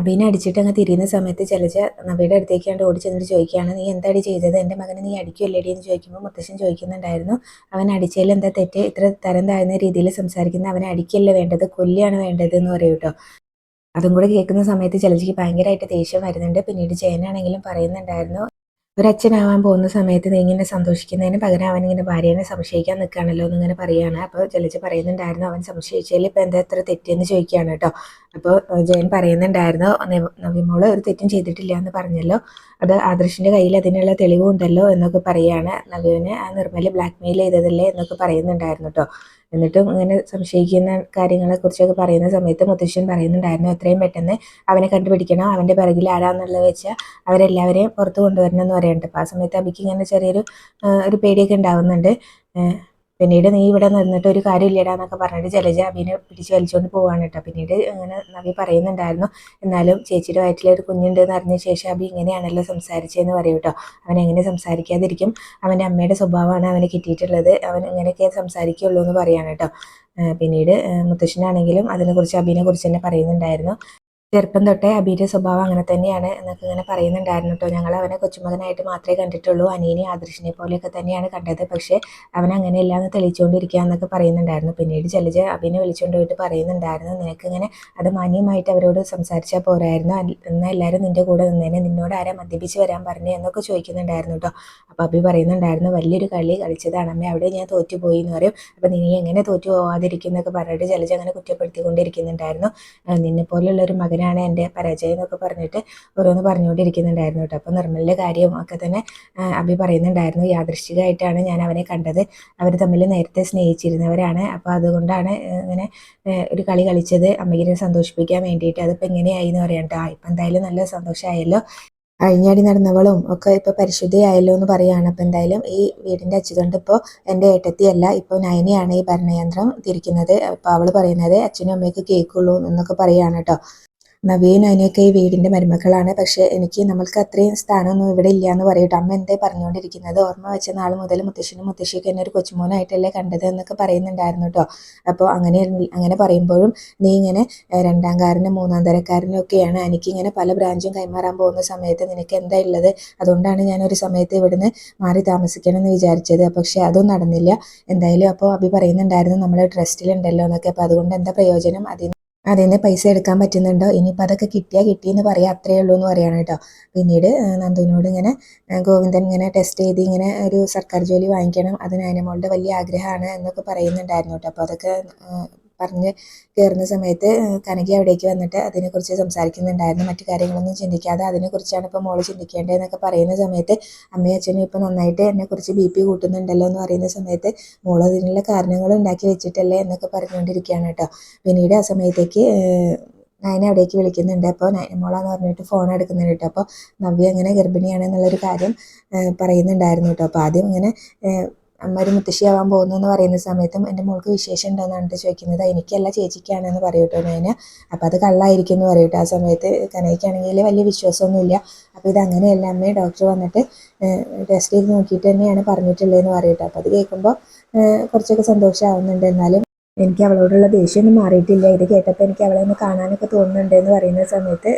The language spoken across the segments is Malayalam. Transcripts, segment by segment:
അബീനെ അടിച്ചിട്ട് അങ്ങ് തിരിയുന്ന സമയത്ത് ജലജ നബിയുടെ അടുത്തേക്ക് കണ്ട് ഓടി ചെന്നിട്ട് ചോദിക്കുകയാണ് നീ എന്താടി ചെയ്തത്? എന്റെ മകനെ നീ അടിക്കുമല്ലേടി എന്ന് ചോദിക്കുമ്പോൾ മുത്തശ്ശൻ ചോദിക്കുന്നുണ്ടായിരുന്നു അവൻ അടിച്ചതിൽ എന്താ തെറ്റ്? ഇത്ര തരം താഴ്ന്ന രീതിയിൽ സംസാരിക്കുന്ന അവനെ അടിക്കല്ല വേണ്ടത്? കൊല്ലിയാണ് വേണ്ടത്? എന്ന് പറയും കേട്ടോ. അതും കൂടെ കേൾക്കുന്ന സമയത്ത് ജലജയ്ക്ക് ഭയങ്കരമായിട്ട് ദേഷ്യം വരുന്നുണ്ട്. പിന്നീട് ജയനാണെങ്കിലും പറയുന്നുണ്ടായിരുന്നു ഒരച്ഛനാവാൻ പോകുന്ന സമയത്ത് നീ ഇങ്ങനെ സന്തോഷിക്കുന്നതിന് പകരം അവൻ ഇങ്ങനെ ഭാര്യനെ സംശയിക്കാൻ നിൽക്കുകയാണല്ലോ എന്നിങ്ങനെ പറയുകയാണ്. അപ്പോൾ ജലജ പറയുന്നുണ്ടായിരുന്നു അവൻ സംശയിച്ചതിൽ ഇപ്പോൾ എന്താ എത്ര തെറ്റെന്ന് ചോദിക്കുകയാണ് കേട്ടോ. അപ്പോൾ ജയൻ പറയുന്നുണ്ടായിരുന്നു നവിമോൾ ഒരു തെറ്റും ചെയ്തിട്ടില്ല എന്ന് പറഞ്ഞല്ലോ. അത് ആദർശിന്റെ കയ്യിൽ അതിനുള്ള തെളിവുണ്ടല്ലോ എന്നൊക്കെ പറയുകയാണ്. നവീന് ആ നിർമ്മൽ ബ്ലാക്ക് മെയിൽ ചെയ്തതല്ലേ എന്നൊക്കെ പറയുന്നുണ്ടായിരുന്നു കേട്ടോ. എന്നിട്ടും ഇങ്ങനെ സംശയിക്കുന്ന കാര്യങ്ങളെക്കുറിച്ചൊക്കെ പറയുന്ന സമയത്ത് മുത്തശ്ശൻ പറയുന്നുണ്ടായിരുന്നു എത്രയും പെട്ടെന്ന് അവനെ കണ്ടുപിടിക്കണം. അവന്റെ പിറകിൽ ആരാന്നുള്ളത് വെച്ചാൽ അവരെല്ലാവരെയും പുറത്ത് കൊണ്ടുവരണം എന്ന് പറയുന്നുണ്ട്. അപ്പോൾ ആ സമയത്ത് അബിക്ക് ഇങ്ങനെ ചെറിയൊരു ഒരു പേടിയൊക്കെ ഉണ്ടാവുന്നുണ്ട്. പിന്നീട് നീ ഇവിടെ നിന്നിട്ട് ഒരു കാര്യമില്ലടാ എന്നൊക്കെ പറഞ്ഞിട്ട് ജലജ അബീനെ പിടിച്ച് വലിച്ചുകൊണ്ട് പോവാണ് കേട്ടോ. പിന്നീട് അങ്ങനെ നവി പറയുന്നുണ്ടായിരുന്നു എന്നാലും ചേച്ചിയുടെ വയറ്റിലൊരു കുഞ്ഞുണ്ട് എന്ന് അറിഞ്ഞ ശേഷം അബി ഇങ്ങനെയാണല്ലോ സംസാരിച്ചതെന്ന് പറയും കേട്ടോ. അവൻ എങ്ങനെ സംസാരിക്കാതിരിക്കും? അവന്റെ അമ്മയുടെ സ്വഭാവമാണ് അവന് കിട്ടിയിട്ടുള്ളത്. അവൻ ഇങ്ങനെയൊക്കെ സംസാരിക്കുള്ളൂ എന്ന് പറയാണ് കേട്ടോ. പിന്നീട് മുത്തശ്ശനാണെങ്കിലും അതിനെക്കുറിച്ച് അബീനെ കുറിച്ച് തന്നെ പറയുന്നുണ്ടായിരുന്നു. ചെറുപ്പം തൊട്ടേ അബിയുടെ സ്വഭാവം അങ്ങനെ തന്നെയാണ് എന്നൊക്കെ ഇങ്ങനെ പറയുന്നുണ്ടായിരുന്നു കേട്ടോ. ഞങ്ങൾ അവനെ കൊച്ചുമകനായിട്ട് മാത്രമേ കണ്ടിട്ടുള്ളൂ. അനിയനെ ആദർശിനെ പോലെയൊക്കെ തന്നെയാണ് കണ്ടത്. പക്ഷേ അവൻ അങ്ങനെയല്ല എന്ന് തെളിയിച്ചുകൊണ്ടിരിക്കുക എന്നൊക്കെ പറയുന്നുണ്ടായിരുന്നു. പിന്നീട് ജലജ അബിനെ വിളിച്ചുകൊണ്ട് പോയിട്ട് പറയുന്നുണ്ടായിരുന്നു. നിനക്കിങ്ങനെ അത് മാന്യമായിട്ട് അവരോട് സംസാരിച്ചാൽ പോരായിരുന്നു. എന്നാൽ എല്ലാവരും നിന്റെ കൂടെ നിന്നേനെ. നിന്നോട് ആരാ മദ്യപിച്ച് വരാൻ പറഞ്ഞു? എന്നൊക്കെ ചോദിക്കുന്നുണ്ടായിരുന്നു കേട്ടോ. അപ്പോൾ അബി പറയുന്നുണ്ടായിരുന്നു വലിയൊരു കളി കളിച്ചതാണ്. അമ്മ അവിടെ ഞാൻ തോറ്റുപോയി എന്ന് പറയും. അപ്പോൾ നീ എങ്ങനെ തോറ്റു പോവാതിരിക്കുന്നൊക്കെ പറഞ്ഞിട്ട് ജലജ അങ്ങനെ കുറ്റപ്പെടുത്തിക്കൊണ്ടിരിക്കുന്നുണ്ടായിരുന്നു. നിന്നെ പോലെയുള്ള ഒരു മകൻ അതിനാണ് എന്റെ പരാജയം എന്നൊക്കെ പറഞ്ഞിട്ട് ഓരോന്ന് പറഞ്ഞുകൊണ്ടിരിക്കുന്നുണ്ടായിരുന്നു കേട്ടോ. അപ്പോൾ നിർമ്മലിന്റെ കാര്യം ഒക്കെ തന്നെ അഭി പറയുന്നുണ്ടായിരുന്നു. യാദൃശ്ചികമായിട്ടാണ് ഞാൻ അവനെ കണ്ടത്. അവർ തമ്മിൽ നേരത്തെ സ്നേഹിച്ചിരുന്നവരാണ്. അപ്പോൾ അതുകൊണ്ടാണ് ഇങ്ങനെ ഒരു കളി കളിച്ചത്. അമ്മയ്ക്കിനെ സന്തോഷിപ്പിക്കാൻ വേണ്ടിയിട്ട്. അതിപ്പോൾ എങ്ങനെയായി എന്ന് പറയാം കേട്ടോ. ഇപ്പം എന്തായാലും നല്ല സന്തോഷമായല്ലോ. അഴിഞ്ഞാടി നടന്നവളും ഒക്കെ ഇപ്പോൾ പരിശുദ്ധയായല്ലോ എന്ന് പറയുകയാണ്. അപ്പോൾ എന്തായാലും ഈ വീടിന്റെ അച്ഛതുകൊണ്ട് ഇപ്പോൾ എന്റെ ഏട്ടത്തിയല്ല. ഇപ്പോൾ നയനയാണ് ഈ ഭരണയന്ത്രം തിരിക്കുന്നത്. അപ്പോൾ അവൾ പറയുന്നത് അച്ഛനും അമ്മയ്ക്ക് കേൾക്കുള്ളൂ എന്നൊക്കെ പറയുകയാണ് കേട്ടോ. നവീൻ അതിനൊക്കെ ഈ വീടിന്റെ മരുമക്കളാണ്. പക്ഷേ എനിക്ക് നമ്മൾക്ക് അത്രയും സ്ഥാനമൊന്നും ഇവിടെ ഇല്ല എന്ന് പറയട്ടെ. അമ്മ എന്തേ പറഞ്ഞുകൊണ്ടിരിക്കുന്നത്? ഓർമ്മ വെച്ച നാൾ മുതൽ മുത്തശ്ശനും മുത്തശ്ശിക്ക് എന്നെ ഒരു കൊച്ചുമോനായിട്ടല്ലേ കണ്ടത് എന്നൊക്കെ പറയുന്നുണ്ടായിരുന്നു കേട്ടോ. അപ്പോൾ അങ്ങനെ അങ്ങനെ പറയുമ്പോഴും നീ ഇങ്ങനെ രണ്ടാം കാരനും മൂന്നാം തരക്കാരനും ഒക്കെയാണ്. എനിക്കിങ്ങനെ പല ബ്രാഞ്ചും കൈമാറാൻ പോകുന്ന സമയത്ത് നിനക്ക് എന്താ ഉള്ളത് അതുകൊണ്ടാണ് ഞാൻ ഒരു സമയത്ത് ഇവിടുന്ന് മാറി താമസിക്കണം എന്ന് വിചാരിച്ചത്. പക്ഷേ അതും നടന്നില്ല. എന്തായാലും അപ്പോൾ അഭി പറയുന്നുണ്ടായിരുന്നു നമ്മൾ ട്രസ്റ്റിലുണ്ടല്ലോ എന്നൊക്കെ. അപ്പോൾ അതുകൊണ്ട് എന്താ പ്രയോജനം? അതിന് അതിൽ നിന്ന് പൈസ എടുക്കാൻ പറ്റുന്നുണ്ടോ? ഇനിയിപ്പോൾ അതൊക്കെ കിട്ടിയാൽ കിട്ടിയെന്ന് പറയാം അത്രയേ ഉള്ളൂ എന്ന് പറയാണ് കേട്ടോ. പിന്നീട് നന്ദുവിനോട് ഇങ്ങനെ ഗോവിന്ദൻ ഇങ്ങനെ ടെസ്റ്റ് ചെയ്ത് ഇങ്ങനെ ഒരു സർക്കാർ ജോലി വാങ്ങിക്കണം അതിന് അതിനമോളുടെ വലിയ ആഗ്രഹമാണ് എന്നൊക്കെ പറയുന്നുണ്ടായിരുന്നു കേട്ടോ. അപ്പോൾ അതൊക്കെ പറഞ്ഞ് കയറുന്ന സമയത്ത് കനകി അവിടേക്ക് വന്നിട്ട് അതിനെക്കുറിച്ച് സംസാരിക്കുന്നുണ്ടായിരുന്നു. മറ്റു കാര്യങ്ങളൊന്നും ചിന്തിക്കാതെ അതിനെക്കുറിച്ചാണ് ഇപ്പോൾ മോൾ ചിന്തിക്കേണ്ടതെന്നൊക്കെ പറയുന്ന സമയത്ത് അമ്മയും അച്ഛനും ഇപ്പോൾ നന്നായിട്ട് എന്നെക്കുറിച്ച് ബി പി കൂട്ടുന്നുണ്ടല്ലോ എന്ന് പറയുന്ന സമയത്ത് മോൾ അതിനുള്ള കാരണങ്ങൾ ഉണ്ടാക്കി വെച്ചിട്ടല്ലേ എന്നൊക്കെ പറഞ്ഞുകൊണ്ടിരിക്കുകയാണ് കേട്ടോ. പിന്നീട് ആ സമയത്തേക്ക് നയനെ അവിടേക്ക് വിളിക്കുന്നുണ്ട്. അപ്പോൾ നയനമോളാന്ന് പറഞ്ഞിട്ട് ഫോൺ എടുക്കുന്നുണ്ട് കേട്ടോ. അപ്പോൾ നവ്യ അങ്ങനെ ഗർഭിണിയാണെന്നുള്ളൊരു കാര്യം പറയുന്നുണ്ടായിരുന്നു കേട്ടോ. അപ്പോൾ ആദ്യം ഇങ്ങനെ അമ്മ മുത്തശ്ശിയാവാൻ പോകുന്നു എന്ന് പറയുന്ന സമയത്തും എന്റെ മോൾക്ക് വിശേഷം ഉണ്ടോയെന്നാണ് ചോദിക്കുന്നത് എനിക്കല്ല ചേച്ചിക്കാണെന്ന് പറയൂട്ടോ ഞാൻ അപ്പം അത് കള്ളായിരിക്കും എന്ന് പറയൂട്ടോ ആ സമയത്ത്? കനയ്ക്കാണെങ്കിൽ വലിയ വിശ്വാസമൊന്നുമില്ല. അപ്പോൾ ഇത് അമ്മയെ ഡോക്ടർ വന്നിട്ട് ടെസ്റ്റ് ചെയ്ത് നോക്കിയിട്ട് തന്നെയാണ് പറഞ്ഞിട്ടുള്ളതെന്ന് പറയൂട്ടോ. അപ്പോൾ അത് കേൾക്കുമ്പോൾ കുറച്ചൊക്കെ സന്തോഷമാവുന്നുണ്ട് എന്നാലും എനിക്ക് അവളോടുള്ള ദേഷ്യമൊന്നും മാറിയിട്ടില്ല. ഇത് കേട്ടപ്പോൾ എനിക്ക് അവളെ ഒന്ന് കാണാനൊക്കെ തോന്നുന്നുണ്ട് എന്ന് പറയുന്ന സമയത്ത്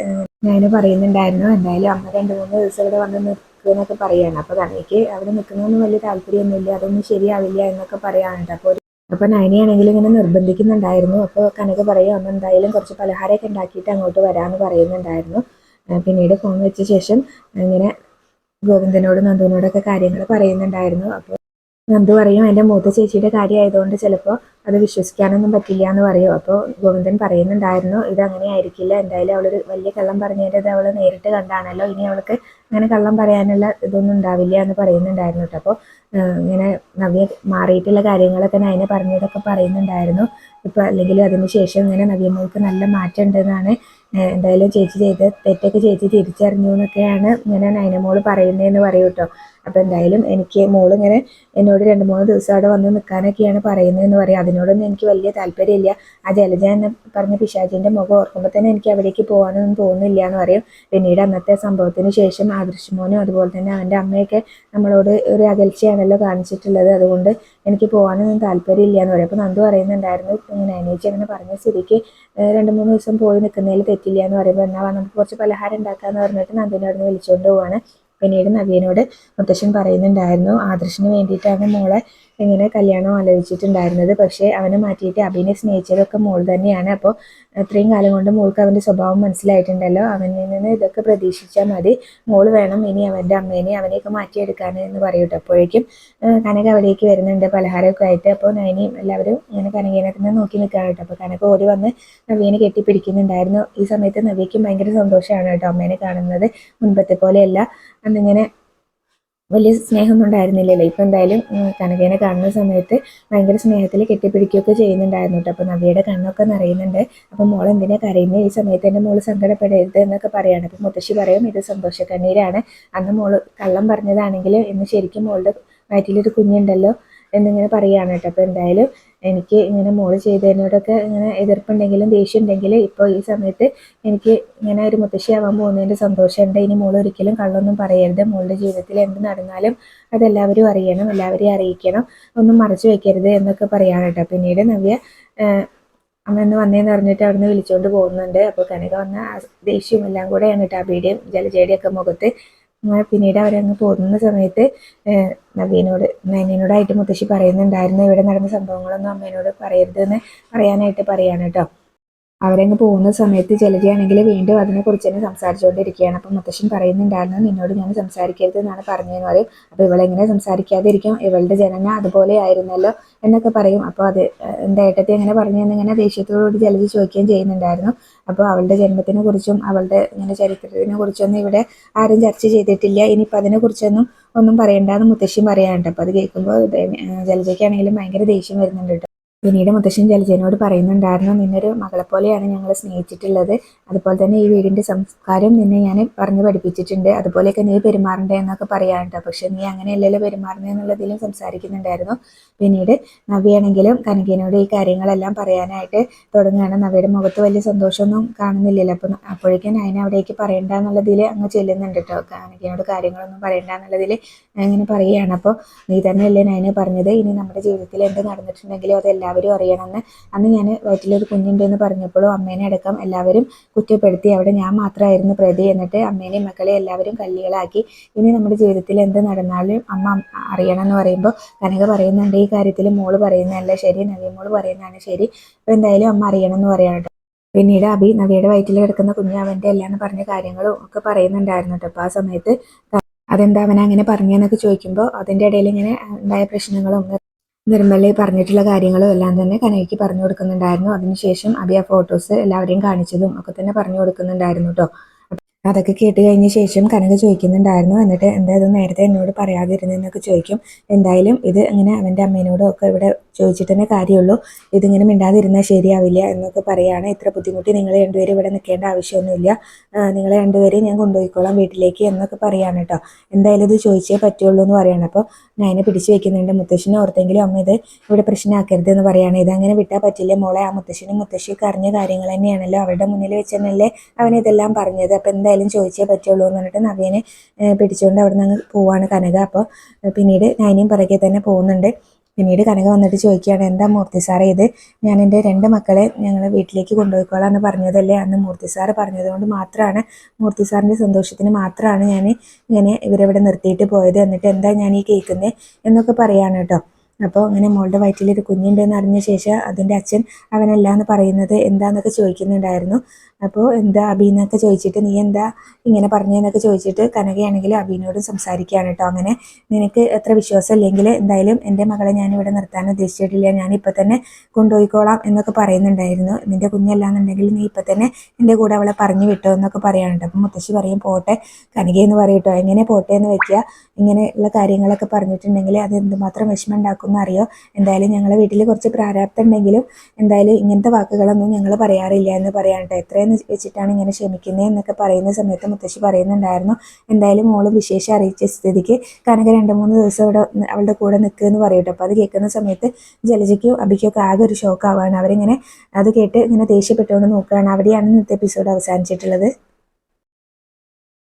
ഞാൻ പറയുന്നുണ്ടായിരുന്നു എന്തായാലും അമ്മ രണ്ട് മൂന്ന് ദിവസം ഇവിടെ വന്ന് എന്നൊക്കെ പറയാണ്. അപ്പോൾ തനിക്ക് അവിടെ നിൽക്കുന്നതൊന്നും വലിയ താല്പര്യമൊന്നുമില്ല. അതൊന്നും ശരിയാവില്ല എന്നൊക്കെ പറയാനുണ്ട്. അപ്പോൾ അപ്പോൾ നയനിയാണെങ്കിൽ ഇങ്ങനെ നിർബന്ധിക്കുന്നുണ്ടായിരുന്നു. അപ്പോൾ കനക പറയുക അന്ന് എന്തായാലും കുറച്ച് പലഹാരമൊക്കെ ഉണ്ടാക്കിയിട്ട് അങ്ങോട്ട് വരാമെന്ന് പറയുന്നുണ്ടായിരുന്നു. പിന്നീട് ഫോൺ വെച്ച ശേഷം ഇങ്ങനെ ഗോവിന്ദനോടും നന്ദുവിനോടൊക്കെ കാര്യങ്ങൾ പറയുന്നുണ്ടായിരുന്നു. അപ്പോൾ നന്ദു പറയും എന്റെ മൂത്ത ചേച്ചിയുടെ കാര്യമായതുകൊണ്ട് ചിലപ്പോൾ അത് വിശ്വസിക്കാനൊന്നും പറ്റില്ല എന്ന് പറയും. അപ്പോൾ ഗോവിന്ദൻ പറയുന്നുണ്ടായിരുന്നു ഇത് അങ്ങനെ ആയിരിക്കില്ല. എന്തായാലും അവളൊരു വലിയ കള്ളം പറഞ്ഞതിന്റെ അവൾ നേരിട്ട് കണ്ടാണല്ലോ. ഇനി അവൾക്ക് അങ്ങനെ കള്ളം പറയാനുള്ള ഇതൊന്നും ഉണ്ടാവില്ല എന്ന് പറയുന്നുണ്ടായിരുന്നു കേട്ടോ. അപ്പോൾ ഇങ്ങനെ നവ്യ മാറിയിട്ടുള്ള കാര്യങ്ങളൊക്കെ നയനെ പറഞ്ഞതൊക്കെ പറയുന്നുണ്ടായിരുന്നു. ഇപ്പോൾ അല്ലെങ്കിൽ അതിനുശേഷം ഇങ്ങനെ നവ്യമോൾക്ക് നല്ല മാറ്റം ഉണ്ടെന്നാണ് എന്തായാലും ചേച്ചി ചെയ്ത് തെറ്റൊക്കെ ചേച്ചി തിരിച്ചറിഞ്ഞു എന്നൊക്കെയാണ് ഇങ്ങനെ നയനമോൾ പറയുന്നതെന്ന് പറയൂ കേട്ടോ. അപ്പോൾ എന്തായാലും എനിക്ക് മോളിങ്ങനെ എന്നോട് രണ്ട് മൂന്ന് ദിവസം അവിടെ വന്ന് നിൽക്കാനൊക്കെയാണ് പറയുന്നതെന്ന് പറയാം. അതിനോടൊന്നും എനിക്ക് വലിയ താല്പര്യമില്ല. ആ ജലജ എന്ന് പറഞ്ഞ പിശാചിന്റെ മുഖം ഓർക്കുമ്പോൾ തന്നെ എനിക്ക് അവിടേക്ക് പോകാനൊന്നും തോന്നുന്നില്ല എന്ന് പറയും. പിന്നീട് അന്നത്തെ സംഭവത്തിന് ശേഷം ആദർശമോനും അതുപോലെ തന്നെ അവന്റെ അമ്മയൊക്കെ നമ്മളോട് ഒരു അകൽച്ചയാണല്ലോ കാണിച്ചിട്ടുള്ളത്. അതുകൊണ്ട് എനിക്ക് പോകാനൊന്നും താല്പര്യമില്ല എന്ന് പറയും. അപ്പോൾ നന്ദു പറയുന്നുണ്ടായിരുന്നു അനേച്ചി അങ്ങനെ പറഞ്ഞ സ്ഥിതിക്ക് രണ്ട് മൂന്ന് ദിവസം പോയി നിൽക്കുന്നതിൽ തെറ്റില്ല എന്ന് പറയുമ്പോൾ എന്നാ നമുക്ക് കുറച്ച് പലഹാരം ഉണ്ടാക്കാമെന്ന് പറഞ്ഞിട്ട് നന്ദിനെ അവിടുന്ന് വിളിച്ചുകൊണ്ട് പോവാണ്. പിന്നീട് നവീനോട് മുത്തശ്ശൻ പറയുന്നുണ്ടായിരുന്നു ആദർശിന് വേണ്ടിയിട്ടാണ് മോളെ ഇങ്ങനെ കല്യാണം ആലോചിച്ചിട്ടുണ്ടായിരുന്നത്. പക്ഷേ അവനെ മാറ്റിയിട്ട് അഭിനെ സ്നേഹിച്ചതൊക്കെ മോൾ തന്നെയാണ്. അപ്പോൾ അത്രയും കാലം കൊണ്ട് മോൾക്ക് അവന്റെ സ്വഭാവം മനസ്സിലായിട്ടുണ്ടല്ലോ. അവനിൽ നിന്ന് ഇതൊക്കെ പ്രതീക്ഷിച്ചാൽ മതി. മോൾ വേണം ഇനി അവന്റെ അമ്മേനെ അവനെയൊക്കെ മാറ്റിയെടുക്കാൻ എന്ന് പറയട്ടെ. അപ്പോഴേക്കും കനക അവിടേക്ക് വരുന്നുണ്ട് പലഹാരമൊക്കെ ആയിട്ട്. അപ്പോൾ നൈനിയും എല്ലാവരും ഇങ്ങനെ കനകേനെ തന്നെ നോക്കി നിൽക്കുകയാണ് കേട്ടോ. അപ്പോൾ കനക ഓടി വന്ന് നവീനെ കെട്ടിപ്പിടിക്കുന്നുണ്ടായിരുന്നു. ഈ സമയത്ത് നവിക്കും ഭയങ്കര സന്തോഷമാണ് കേട്ടോ അമ്മേനെ കാണുന്നത്. മുൻപത്തെ പോലെയല്ല. അന്നിങ്ങനെ വലിയ സ്നേഹമൊന്നും ഉണ്ടായിരുന്നില്ലല്ലോ ഇപ്പം എന്തായാലും കനകേനെ കാണുന്ന സമയത്ത് ഭയങ്കര സ്നേഹത്തിൽ കെട്ടിപ്പിടിക്കുകയൊക്കെ ചെയ്യുന്നുണ്ടായിരുന്നു കേട്ടോ. അപ്പോൾ നവിയുടെ കണ്ണൊക്കെ നിറയുന്നുണ്ട്. അപ്പം മോൾ എന്തിനാ കരയുന്നത് ഈ സമയത്ത് എന്റെ മോൾ സങ്കടപ്പെടരുത് എന്നൊക്കെ പറയാണ്. അപ്പം മുത്തശ്ശി പറയും ഇത് സന്തോഷക്കണ്ണീരാണ്. അന്ന് മോൾ കള്ളം പറഞ്ഞതാണെങ്കിൽ ഇന്ന് ശരിക്കും മോളുടെ വയറ്റിലൊരു കുഞ്ഞുണ്ടല്ലോ എന്നിങ്ങനെ പറയുകയാണ് കേട്ടോ. അപ്പോൾ എന്തായാലും എനിക്ക് ഇങ്ങനെ മോൾ ചെയ്തതിനോടൊക്കെ ഇങ്ങനെ എതിർപ്പുണ്ടെങ്കിലും ദേഷ്യം ഉണ്ടെങ്കിൽ ഇപ്പോൾ ഈ സമയത്ത് എനിക്ക് ഇങ്ങനെ ഒരു മുത്തശ്ശിയാവാൻ പോകുന്നതിന്റെ സന്തോഷമുണ്ട്. ഇനി മോൾ ഒരിക്കലും കള്ളൊന്നും പറയരുത്. മോളുടെ ജീവിതത്തിൽ എന്ത് നടന്നാലും അതെല്ലാവരും അറിയണം എല്ലാവരെയും അറിയിക്കണം. ഒന്നും മറച്ചു വെക്കരുത് എന്നൊക്കെ പറയാണ് കേട്ടോ. പിന്നീട് നവ്യ അമ്മ എന്ന് വന്നേന്ന് പറഞ്ഞിട്ട് അവിടുന്ന് വിളിച്ചുകൊണ്ട് പോകുന്നുണ്ട്. അപ്പോൾ കനക വന്ന ദേഷ്യവും എല്ലാം കൂടെയാണ് കേട്ടോ അബിയുടെയും ജലജയുടെയും മുഖത്ത്. പിന്നീട് അവരങ്ങ് പോകുന്ന സമയത്ത് നവീനോട് നയനോടായിട്ട് മുത്തശ്ശി പറയുന്നുണ്ടായിരുന്നു ഇവിടെ നടന്ന സംഭവങ്ങളൊന്നും അമ്മേനോട് പറയരുതെന്ന് പറയാനായിട്ട് പറയാണ് കേട്ടോ. അവരങ്ങ് പോകുന്ന സമയത്ത് ജലജയാണെങ്കിൽ വീണ്ടും അതിനെക്കുറിച്ച് തന്നെ സംസാരിച്ചുകൊണ്ടിരിക്കുകയാണ്. അപ്പം മുത്തശ്ശൻ പറയുന്നുണ്ടായിരുന്നു നിന്നോട് ഞാൻ സംസാരിക്കരുത് എന്നാണ് പറഞ്ഞതെന്ന് പറയും. അപ്പോൾ ഇവളെങ്ങനെ സംസാരിക്കാതിരിക്കും? ഇവളുടെ ജനന അതുപോലെ ആയിരുന്നല്ലോ എന്നൊക്കെ പറയും. അപ്പോൾ അത് എന്റെ ഏട്ടത്തെ എങ്ങനെ പറഞ്ഞു ഇങ്ങനെ ദേഷ്യത്തോടുകൂടി ജലജ ചോദിക്കുകയും ചെയ്യുന്നുണ്ടായിരുന്നു. അപ്പോൾ അവളുടെ ജന്മത്തിനെ കുറിച്ചും അവളുടെ ഇങ്ങനെ ചരിത്രത്തിനെ കുറിച്ചൊന്നും ഇവിടെ ആരും ചർച്ച ചെയ്തിട്ടില്ല. ഇനിയിപ്പോൾ അതിനെക്കുറിച്ചൊന്നും ഒന്നും പറയണ്ടെന്ന് മുത്തശ്ശിയും പറയാനുണ്ട്. അപ്പോൾ അത് കേൾക്കുമ്പോൾ ജലജയ്ക്കാണെങ്കിലും ഭയങ്കര ദേഷ്യം വരുന്നുണ്ട് കേട്ടോ. പിന്നീട് മുത്തശ്ശൻ ജലജനോട് പറയുന്നുണ്ടായിരുന്നു നിന്നൊരു മകളെ പോലെയാണ് ഞങ്ങൾ സ്നേഹിച്ചിട്ടുള്ളത്. അതുപോലെ തന്നെ ഈ വീടിന്റെ സംസ്കാരം നിന്നെ ഞാൻ പറഞ്ഞു പഠിപ്പിച്ചിട്ടുണ്ട്. അതുപോലെയൊക്കെ നീ പെരുമാറണ്ടേ എന്നൊക്കെ പറയാറുണ്ട്. പക്ഷെ നീ അങ്ങനെയല്ലല്ലോ പെരുമാറുന്നത് എന്നുള്ളതിലും സംസാരിക്കുന്നുണ്ടായിരുന്നു. പിന്നീട് നവിയാണെങ്കിലും കനകീനോട് ഈ കാര്യങ്ങളെല്ലാം പറയാനായിട്ട് തുടങ്ങുകയാണ്. നവിയുടെ മുഖത്ത് വലിയ സന്തോഷമൊന്നും കാണുന്നില്ലല്ലോ. അപ്പം അപ്പോഴേക്കും അതിനെ അവിടേക്ക് പറയണ്ട എന്നുള്ളതിൽ അങ്ങ് ചെല്ലുന്നുണ്ട് കേട്ടോ കനകീനോട് കാര്യങ്ങളൊന്നും പറയണ്ട എന്നുള്ളതിൽ ഇങ്ങനെ പറയുകയാണ്. അപ്പോൾ നീ തന്നെയല്ലേ നയനെ പറഞ്ഞത്? ഇനി നമ്മുടെ ജീവിതത്തിൽ എന്ത് നടന്നിട്ടുണ്ടെങ്കിലും അത് എല്ലാവരും അറിയണമെന്ന്. അന്ന് ഞാൻ വയറ്റിലൊരു കുഞ്ഞുണ്ടെന്ന് പറഞ്ഞപ്പോഴും അമ്മേനെ അടക്കം എല്ലാവരും കുറ്റപ്പെടുത്തി. അവിടെ ഞാൻ മാത്രമായിരുന്നു പ്രതി. എന്നിട്ട് അമ്മേനെയും മക്കളെ എല്ലാവരും കല്ലികളാക്കി. ഇനി നമ്മുടെ ജീവിതത്തിൽ എന്ത് നടന്നാലും അമ്മ അറിയണം എന്ന് പറയുമ്പോൾ കനക പറയുന്നുണ്ട് ഈ കാര്യത്തിൽ മോൾ പറയുന്നതല്ല ശരി നവ്യ മോൾ പറയുന്നതാണ് ശരി. അപ്പോൾ എന്തായാലും അമ്മ അറിയണം എന്ന് പറയാനുണ്ട് പിന്നീട് അബി നവിയുടെ വയറ്റിൽ കിടക്കുന്ന കുഞ്ഞ് അവന്റെ എല്ലാന്ന് പറഞ്ഞ കാര്യങ്ങളും ഒക്കെ പറയുന്നുണ്ടായിരുന്നു കേട്ടോ. അപ്പോൾ ആ സമയത്ത് അതെന്താ അവൻ അങ്ങനെ പറഞ്ഞെന്നൊക്കെ ചോദിക്കുമ്പോൾ അതിന്റെ ഇടയിൽ ഇങ്ങനെ ഉണ്ടായ പ്രശ്നങ്ങളും നിർമ്മലി പറഞ്ഞിട്ടുള്ള കാര്യങ്ങളും എല്ലാം തന്നെ കനയ്ക്ക് പറഞ്ഞു കൊടുക്കുന്നുണ്ടായിരുന്നു. അതിനുശേഷം അബി ആ ഫോട്ടോസ് എല്ലാവരെയും കാണിച്ചതും ഒക്കെ തന്നെ പറഞ്ഞു കൊടുക്കുന്നുണ്ടായിരുന്നു കേട്ടോ അതൊക്കെ കേട്ട് കഴിഞ്ഞ ശേഷം കനക ചോദിക്കുന്നുണ്ടായിരുന്നു. എന്നിട്ട് എന്താ ഇത് നേരത്തെ എന്നോട് പറയാതിരുന്നെന്നൊക്കെ ചോദിക്കും. എന്തായാലും ഇത് ഇങ്ങനെ അവന്റെ അമ്മേനോടും ഒക്കെ ഇവിടെ ചോദിച്ചിട്ട് തന്നെ കാര്യമുള്ളൂ. ഇതിങ്ങനെ മിണ്ടാതിരുന്നാൽ ശരിയാവില്ല എന്നൊക്കെ പറയുകയാണ് ഇത്ര ബുദ്ധിമുട്ടി നിങ്ങൾ രണ്ടുപേരും ഇവിടെ നിൽക്കേണ്ട ആവശ്യമൊന്നുമില്ല. നിങ്ങൾ രണ്ടുപേരെയും ഞാൻ കൊണ്ടുപോയിക്കോളാം വീട്ടിലേക്ക് എന്നൊക്കെ പറയുകയാണ് കേട്ടോ. എന്തായാലും ഇത് ചോദിച്ചേ പറ്റുള്ളൂ എന്ന് പറയാണ്. അപ്പോൾ ഞാനെ പിടിച്ചു വെക്കുന്നുണ്ട്. മുത്തശ്ശിനെ ഓർത്തെങ്കിലും അമ്മ ഇത് ഇവിടെ പ്രശ്നമാക്കരുത് എന്ന് പറയാണ്. ഇതങ്ങനെ വിട്ടാൽ പറ്റില്ല മോളെ. ആ മുത്തശ്ശിനും മുത്തശ്ശിയൊക്കെ അറിഞ്ഞ കാര്യങ്ങൾ തന്നെയാണല്ലോ. അവരുടെ മുന്നിൽ വെച്ച് തന്നെയല്ലേ അവൻ ഇതെല്ലാം പറഞ്ഞത്. അപ്പോൾ എന്തായാലും ചോദിച്ചേ പറ്റുള്ളൂ എന്ന് പറഞ്ഞിട്ട് നവ്യനെ പിടിച്ചുകൊണ്ട് അവിടെ നിന്ന് പോവാണ് കനക. അപ്പോൾ പിന്നീട് നൈനയും പിറകെ തന്നെ പോകുന്നുണ്ട്. പിന്നീട് കനക വന്നിട്ട് ചോദിക്കുകയാണ് എന്താ മൂർത്തി സാറേ ഇത്? ഞാൻ എന്റെ രണ്ട് മക്കളെ ഞങ്ങൾ വീട്ടിലേക്ക് കൊണ്ടുപോയിക്കോളാം എന്ന് പറഞ്ഞതല്ലേ? അന്ന് മൂർത്തി സാറ് പറഞ്ഞതുകൊണ്ട് മാത്രമാണ് മൂർത്തി സാറിന്റെ സന്തോഷത്തിന് മാത്രമാണ് ഞാൻ ഇങ്ങനെ ഇവരിവിടെ നിർത്തിയിട്ട് പോയത്. എന്നിട്ട് എന്താ ഞാൻ ഈ കേൾക്കുന്നത് എന്നൊക്കെ പറയാണ് കേട്ടോ. അപ്പോൾ അങ്ങനെ മോളുടെ വയറ്റിൽ ഒരു കുഞ്ഞുണ്ടെന്ന് അറിഞ്ഞ ശേഷം അതിന്റെ അച്ഛൻ അവനല്ല എന്ന് പറയുന്നത് എന്താന്നൊക്കെ ചോദിക്കുന്നുണ്ടായിരുന്നു. അപ്പോൾ എന്താ അബീന്നൊക്കെ ചോദിച്ചിട്ട് നീ എന്താ ഇങ്ങനെ പറഞ്ഞതെന്നൊക്കെ ചോദിച്ചിട്ട് കനകയാണെങ്കിൽ അബീനോടും സംസാരിക്കുകയാണ് കേട്ടോ. അങ്ങനെ നിനക്ക് എത്ര വിശ്വാസം ഇല്ലെങ്കിൽ എന്തായാലും എന്റെ മകളെ ഞാൻ ഇവിടെ നിർത്താൻ ഉദ്ദേശിച്ചിട്ടില്ല. ഇപ്പം തന്നെ കൊണ്ടുപോയിക്കോളാം എന്നൊക്കെ പറയുന്നുണ്ടായിരുന്നു. നിന്റെ കുഞ്ഞല്ലാന്നുണ്ടെങ്കിൽ നീ ഇപ്പം തന്നെ എന്റെ കൂടെ അവളെ പറഞ്ഞു വിട്ടോ എന്നൊക്കെ പറയാനുണ്ട് അപ്പം മുത്തശ്ശി പറയും പോട്ടെ കനകയെന്ന് പറയട്ടോ എങ്ങനെ പോട്ടെ എന്ന് വെക്കുക. ഇങ്ങനെയുള്ള കാര്യങ്ങളൊക്കെ പറഞ്ഞിട്ടുണ്ടെങ്കിൽ അത് എന്തുമാത്രം വിഷമം ഉണ്ടാക്കുമെന്ന് അറിയോ? എന്തായാലും ഞങ്ങളെ വീട്ടിൽ കുറച്ച് പ്രാരാബ്ദം ഉണ്ടെങ്കിലും എന്തായാലും ഇങ്ങനത്തെ വാക്കുകളൊന്നും ഞങ്ങൾ പറയാറില്ല എന്ന് പറയാനുണ്ട്. എത്രയും വെച്ചിട്ടാണ് ഇങ്ങനെ ക്ഷമിക്കുന്നത് എന്നൊക്കെ പറയുന്ന സമയത്ത് മുത്തശ്ശി പറയുന്നുണ്ടായിരുന്നു. എന്തായാലും മോൾ വിശേഷം അറിയിച്ച സ്ഥിതിക്ക് കനക രണ്ട് മൂന്ന് ദിവസം ഇവിടെ അവളുടെ കൂടെ നിൽക്കുക എന്ന് പറയട്ടെ അപ്പോൾ അത് കേൾക്കുന്ന സമയത്ത് ജലജയ്ക്കും അബിക്കൊക്കെ ആകെ ഒരു ഷോക്കാവാണ് അവരിങ്ങനെ അത് കേട്ട് ഇങ്ങനെ ദേഷ്യപ്പെട്ടുകൊണ്ട് നോക്കുകയാണ്. അവിടെയാണ് ഇന്നത്തെ എപ്പിസോഡ് അവസാനിച്ചിട്ടുള്ളത്.